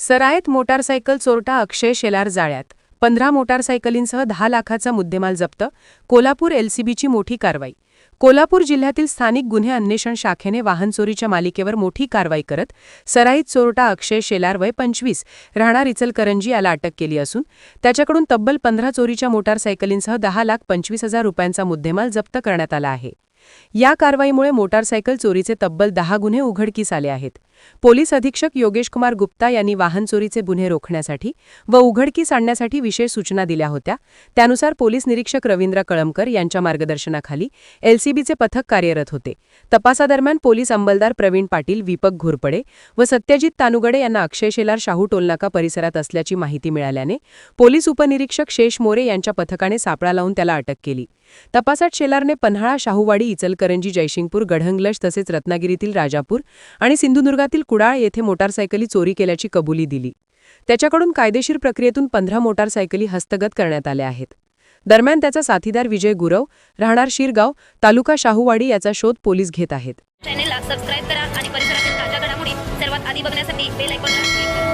सरायत मोटारसायकल चोरटा अक्षय शेलार जाळ्यात. पंधरा मोटारसायकलींसह दहा लाखाचा मुद्देमाल जप्त कोल्हापूर एलसीबीची मोठी कारवाई. कोल्हापूर जिल्ह्यातील स्थानिक गुन्हे अन्वेषण शाखेने वाहन चोरीच्या मालिकेवर मोठी कारवाई करत सराईत चोरटा अक्षय शेलार वय पंचवीस राहणार इचलकरंजी याला अटक केली असून त्याच्याकडून तब्बल पंधरा चोरीच्या मोटारसायकलींसह दहा लाख पंचवीस हजार रुपयांचा मुद्देमाल जप्त करण्यात आला आहे. या कारवाईमुळे मोटारसायकल चोरीचे तब्बल दहा गुन्हे उघडकीस आले आहेत. पोलीस अधीक्षक योगेश कुमार गुप्ता यांनी वाहन चोरीचे गुन्हे रोखण्यासाठी व उघडकीस आणण्यासाठी विशेष सूचना दिल्या होत्या. त्यानुसार पोलीस निरीक्षक रवींद्र कळमकर यांच्या मार्गदर्शनाखाली एलसीबीचे पथक कार्यरत होते. तपासादरम्यान पोलीस अंमलदार प्रवीण पाटील विपक घोरपडे व सत्यजित तानुगडे यांना अक्षय शेलार शाहू टोलनाका परिसरात असल्याची माहिती मिळाल्याने पोलीस उपनिरीक्षक शेष मोरे यांच्या पथकाने सापळा लावून त्याला अटक केली. तपासात शेलारने पन्हाळा शाहूवाडी इचलकरंजी जयसिंगपूर गढंगलश तसेच रत्नागिरीतील राजापूर आणि सिंधुदुर्गात सिंधुदुर्गातील कुडाळ येथे मोटारसायकली चोरी केल्याची कबुली दिली. त्याच्याकडून कायदेशीर प्रक्रियेतून पंधरा मोटारसायकली हस्तगत करण्यात आल्या आहेत. दरम्यान त्याचा साथीदार विजय गुरव राहणार शिरगाव तालुका शाहूवाडी याचा शोध पोलीस घेत आहेत. चॅनेलला सबस्क्राईब करा आणि परिसरातील ताज्या घडामोडी सर्वात आधी बघण्यासाठी बेल आयकॉनला